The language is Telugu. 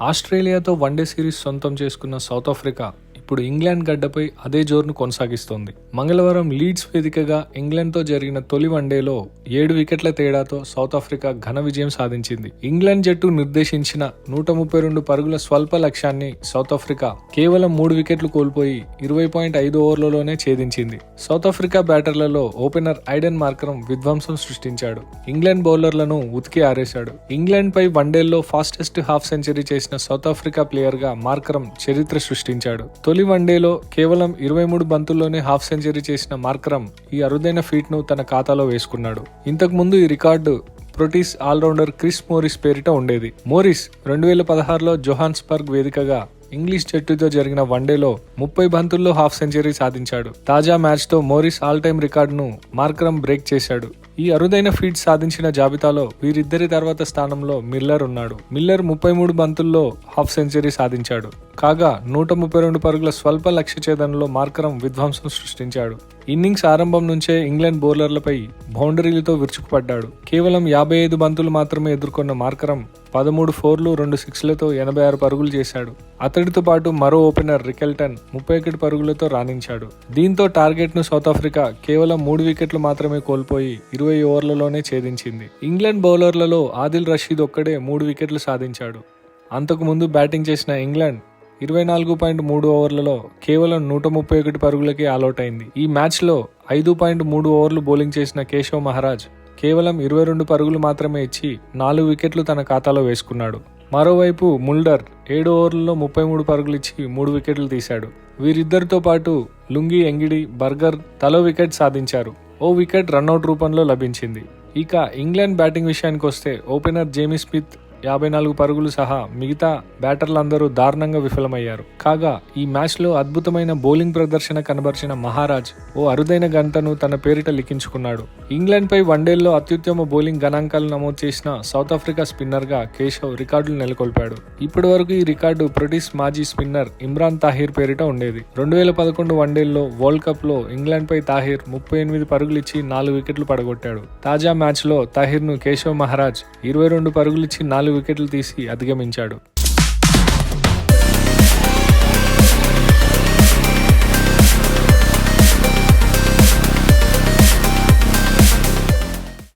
ఆస్ట్రేలియాతో వన్డే సిరీస్ సొంతం చేసుకున్న సౌత్ ఆఫ్రికా ఇప్పుడు ఇంగ్లాండ్ గడ్డపై అదే జోరును కొనసాగిస్తోంది. మంగళవారం లీడ్స్ వేదికగా ఇంగ్లాండ్తో జరిగిన తొలి వన్డేలో ఏడు వికెట్ల తేడాతో సౌత్ ఆఫ్రికా ఘన విజయం సాధించింది. ఇంగ్లాండ్ జట్టు నిర్దేశించిన నూట ముప్పై రెండు పరుగుల స్వల్ప లక్ష్యాన్ని సౌత్ ఆఫ్రికా కేవలం మూడు వికెట్లు కోల్పోయి ఇరవై పాయింట్ ఐదు ఓవర్లలోనే ఛేదించింది. సౌత్ ఆఫ్రికా బ్యాటర్లలో ఓపెనర్ ఐడెన్ మార్కరం విధ్వంసం సృష్టించాడు. ఇంగ్లాండ్ బౌలర్లను ఉతికి ఆరేశాడు. ఇంగ్లాండ్ పై వన్డేల్లో ఫాస్టెస్ట్ హాఫ్ సెంచరీ చేసిన సౌత్ ఆఫ్రికా ప్లేయర్గా మార్కరం చరిత్ర సృష్టించాడు. తొలి వన్డేలో కేవలం ఇరవై మూడు బంతుల్లోనే హాఫ్ సెంచరీ చేసిన మార్కరం ఈ అరుదైన ఫీట్ను తన ఖాతాలో వేసుకున్నాడు. ఇంతకుముందు ఈ record Proteas allrounder Chris Morris పేరిట ఉండేది. మోరిస్ రెండు వేల పదహారులో జొహాన్స్బర్గ్ వేదికగా ఇంగ్లీష్ జట్టుతో జరిగిన వన్డేలో ముప్పై బంతుల్లో హాఫ్ సెంచరీ సాధించాడు. తాజా మ్యాచ్తో మోరిస్ ఆల్ టైమ్ రికార్డును మార్కరం బ్రేక్ చేశాడు. ఈ అరుదైన ఫీట్ సాధించిన జాబితాలో వీరిద్దరి తర్వాత స్థానంలో మిల్లర్ ఉన్నాడు. మిల్లర్ ముప్పై మూడు బంతుల్లో హాఫ్ సెంచరీ సాధించాడు. కాగా నూట ముప్పై రెండు పరుగుల స్వల్ప లక్ష్య ఛేదనలో మార్కరం విధ్వంసం సృష్టించాడు. ఇన్నింగ్స్ ఆరంభం నుంచే ఇంగ్లాండ్ బౌలర్లపై బౌండరీలతో విరుచుకుపడ్డాడు. కేవలం యాభై ఐదు బంతులు మాత్రమే ఎదుర్కొన్న మార్కరం పదమూడు ఫోర్లు రెండు సిక్స్లతో ఎనభై ఆరు పరుగులు చేశాడు. అతడితో పాటు మరో ఓపెనర్ రికెల్టన్ ముప్పై ఒకటి పరుగులతో రాణించాడు. దీంతో టార్గెట్ను సౌత్ ఆఫ్రికా కేవలం మూడు వికెట్లు మాత్రమే కోల్పోయి ఇరవై ఓవర్లలోనే ఛేదించింది. ఇంగ్లాండ్ బౌలర్లలో ఆదిల్ రషీద్ ఒక్కడే మూడు వికెట్లు సాధించాడు. అంతకుముందు బ్యాటింగ్ చేసిన ఇంగ్లాండ్ ఇరవై నాలుగు పాయింట్ మూడు ఓవర్లలో కేవలం నూట ముప్పై ఒకటి పరుగులకే ఆల్అౌట్ అయింది ఈ మ్యాచ్లో ఐదు పాయింట్ మూడు ఓవర్లు బౌలింగ్ చేసిన కేశవ్ మహారాజ్ కేవలం ఇరవై రెండు పరుగులు మాత్రమే ఇచ్చి నాలుగు వికెట్లు తన ఖాతాలో వేసుకున్నాడు. మరోవైపు ముల్డర్ ఏడు ఓవర్లలో ముప్పై మూడు పరుగులు ఇచ్చి మూడు వికెట్లు తీశాడు. వీరిద్దరితో పాటు లుంగి ఎంగిడి బర్గర్ తలో వికెట్ సాధించారు. ఓ వికెట్ రన్అట్ రూపంలో లభించింది. ఇక ఇంగ్లాండ్ బ్యాటింగ్ విషయానికి వస్తే ఓపెనర్ జేమీ స్మిత్ యాభై నాలుగు పరుగులు సహా మిగతా బ్యాటర్లందరూ దారుణంగా విఫలమయ్యారు. కాగా ఈ మ్యాచ్లో అద్భుతమైన బౌలింగ్ ప్రదర్శన కనబరిచిన మహారాజ్ ఓ అరుదైన గంటను తన పేరిట లిఖించుకున్నాడు. ఇంగ్లాండ్పై వన్డేల్లో అత్యుత్తమ బౌలింగ్ గణాంకాలు నమోదు చేసిన సౌత్ ఆఫ్రికా స్పిన్నర్గా కేశవ్ రికార్డులు నెలకొల్పాడు. ఇప్పటి వరకు ఈ రికార్డు బ్రిటిష్ మాజీ స్పిన్నర్ ఇమ్రాన్ తాహిర్ పేరిట ఉండేది. రెండు వేల పదకొండు వన్డేల్లో వరల్డ్ కప్లో ఇంగ్లాండ్పై తాహిర్ ముప్పై ఎనిమిది పరుగులిచ్చి నాలుగు వికెట్లు పడగొట్టాడు. తాజా మ్యాచ్లో తాహిర్ను కేశవ్ మహారాజ్ ఇరవై రెండు పరుగులిచ్చి నాలుగు వికెట్లు తీసి అధిగమించాడు.